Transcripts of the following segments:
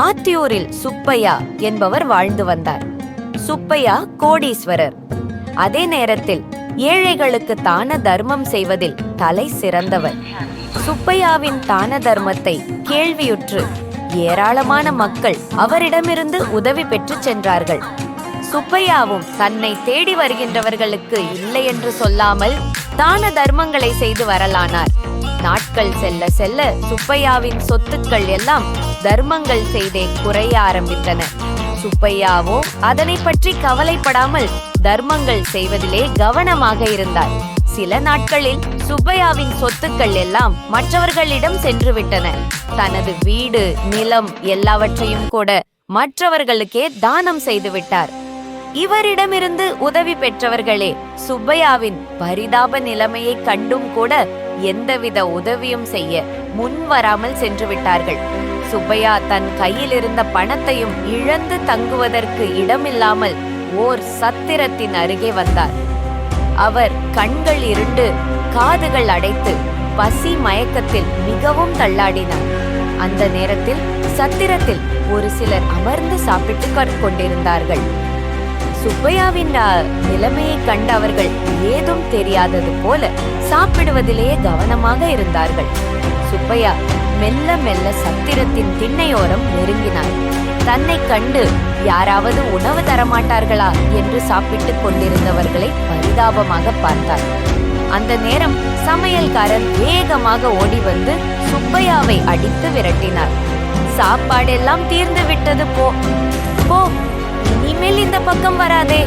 ஆத்தியூரில் சுப்பையா என்பவர் வாழ்ந்து வந்தார். சுப்பையா கோடீஸ்வரர். அதே நேரத்தில் ஏழைகளுக்கு தான தர்மம் செய்வதில் தலை சிறந்தவர். சுப்பையாவின் தான தர்மத்தை கேள்வியுற்று ஏராளமான மக்கள் அவரிடமிருந்து உதவி பெற்று சென்றார்கள். சுப்பையாவும் தன்னை தேடி வருகின்றவர்களுக்கு இல்லை என்று சொல்லாமல் தான தர்மங்களை செய்து வரலானார். நாட்கள் செல்ல செல்ல சுப்பையாவின் சொத்துக்கள் எல்லாம் தர்மங்கள் செய்தே குறைய ஆரம்பித்தன. சுப்பையாவோ அதனை பற்றி கவலைப்படாமல் தர்மங்கள் செய்வதிலே கவனமாக இருந்தார் சில நாட்களில் சுப்பையாவின் சொத்துக்கள் எல்லாம் மற்றவர்களிடம் சென்று விட்டன தனது வீடு நிலம் எல்லாவற்றையும் கூட மற்றவர்களுக்கே தானம் செய்து விட்டார் இவரிடமிருந்து உதவி பெற்றவர்களே சுப்பையாவின் பரிதாப நிலைமையை கண்டும் கூட எந்தவித உதவியும் செய்ய முன் வராமல் சென்று விட்டார்கள் சுப்பையா தன் கையில் இருந்த பணத்தையும் இழந்து தங்குவதற்கு இடமில்லாமல் ஓர் சத்திரத்தின் அருகே வந்தார். அவர் கண்கள் இருண்டு காதுகள் அடைத்து பசி மயக்கத்தில் மிகவும் தள்ளாடினார். அந்த நேரத்தில் சத்திரத்தில் ஒரு சிலர் அமர்ந்து சாப்பிட்டு கொண்டிருந்தார்கள். சுப்பையாவின் நிலைமையை கண்ட அவர்கள் ஏதும் தெரியாதது போல சாப்பிடுவதிலேயே கவனமாக இருந்தார்கள். சுப்பையா மெல்ல மெல்ல சத்திரத்தின் திண்ணையோரம் நெருங்கினார். தன்னை கண்டு யாராவது உணவு தரமாட்டார்களா என்று சாப்பிட்டுக் கொண்டிருந்தவர்களை பரிதாபமாக பார்த்தார். அந்த நேரம் சமையல்காரர் வேகமாக ஓடி வந்து சுப்பையாவை அடித்து விரட்டினார். சாப்பாடெல்லாம் தீர்ந்து விட்டது போ போ பக்கம் வராதே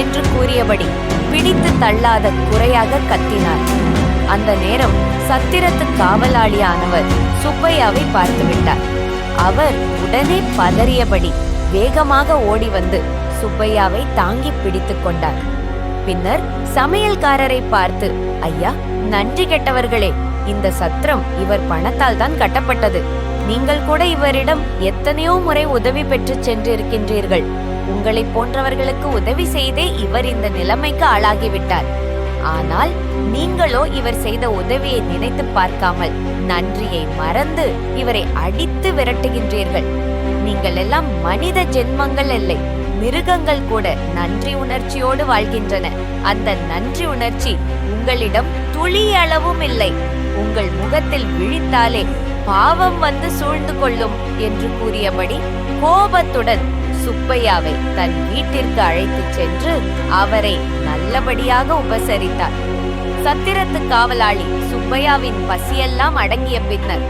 என்று கூறியபடி பிடித்து தள்ளாத குறையாக கத்தினார். அந்த நேரம் சத்திரத்து காவலாளியானவர் சுப்பையாவை பார்த்துவிட்டார். அவர் உடனே பதறியபடி வேகமாக ஓடி வந்து சுப்பையாவை தாங்கி பிடித்துக் கொண்டார். பின்னர் சமையல்காரரை பார்த்து ஐயா நன்றி கெட்டவர்களே இந்த சத்திரம் இவர் பணத்தால் தான் கட்டப்பட்டது. நீங்கள் கூட இவரிடம் எத்தனையோ முறை உதவி பெற்று சென்றிருக்கின்றீர்கள். உங்களை போன்றவர்களுக்கு உதவி செய்தே இவர் இந்த நிலைமைக்கு ஆளாகிவிட்டார். ஆனால் நீங்களோ இவர் செய்த உதவியை நினைத்து பார்க்காமல் நன்றியை மறந்து இவரை அடித்து விரட்டுகின்றீர்கள். நீங்கள் எல்லாம் மனித ஜென்மங்கள் இல்லை மிருகங்கள் கூட நன்றி உணர்ச்சியோடு வாழ்கின்றன. அந்த நன்றி உணர்ச்சி உங்களிடம் துளி அளவும் இல்லை. உங்கள் முகத்தில் விழித்தாலே பாவம் வந்து சூழ்ந்து கொள்ளும் என்று கூறியபடி கோபத்துடன் சுப்பையாவை தன் வீட்டிற்கு அழைத்துச் சென்று அவரை நல்லபடியாக உபசரித்தார். சத்திரத்து காவலாளி சுப்பையாவின் பசியெல்லாம் அடங்கிய பின்னர்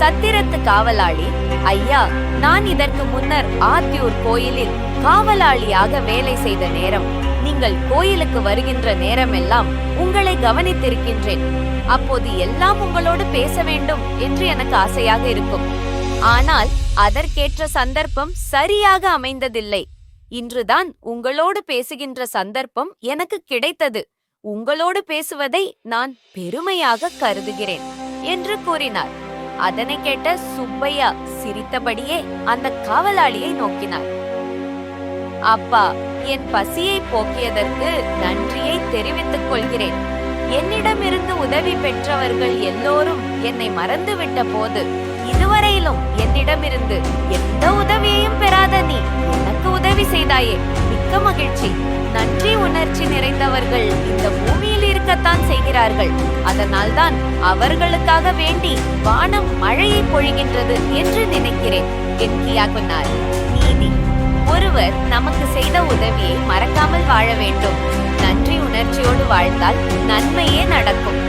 சத்திரத்து காவலாளி ஐயா நான் இதற்கு முன்னர் ஆத்தியூர் கோயிலில் காவலாளியாக வேலை செய்த நேரம் நீங்கள் கோயிலுக்கு வருகின்ற நேரமெல்லாம் உங்களை கவனித்திருக்கின்றேன். அப்போது எல்லாம் உங்களோடு பேச வேண்டும் என்று எனக்கு ஆசையாக இருக்கும். ஆனால் அதற்கேற்ற சந்தர்ப்பம் சரியாக அமைந்ததில்லை. இன்றுதான் உங்களோடு பேசுகின்ற சந்தர்ப்பம் எனக்கு கிடைத்தது. உங்களோடு பேசுவதை நான் பெருமையாக கருதுகிறேன் என்று கூறினார். அதனை கேட்ட சுப்பையா சிரித்தபடியே அந்த காவலாளியை நோக்கினார். அப்பா என் பசியை போக்கியதற்கு நன்றியை தெரிவித்துக் கொள்கிறேன். என்னிடமிருந்து உதவி பெற்றவர்கள் எல்லோரும் என்னை மறந்துவிட்ட போது இதுவரையிலும் என்னிடமிருந்து எந்த உதவியையும் பெறாத நீ எனக்கு உதவி செய்தாயே. மிக்க மகிழ்ச்சி. நன்றி உணர்ச்சி நிறைந்தவர்கள் இந்த பூமியில் இருக்கத்தான் செய்கிறார்கள். அதனால்தான் அவர்களுக்காக வேண்டி வானம் மழையை பொழிகின்றது என்று நினைக்கிறேன். என்கியாகுனார் நீதி. ஒருவர் நமக்கு செய்த உதவியை மறக்காமல் வாழ வேண்டும். நன்றி உணர்ச்சியோடு வாழ்ந்தால் நன்மையே நடக்கும்.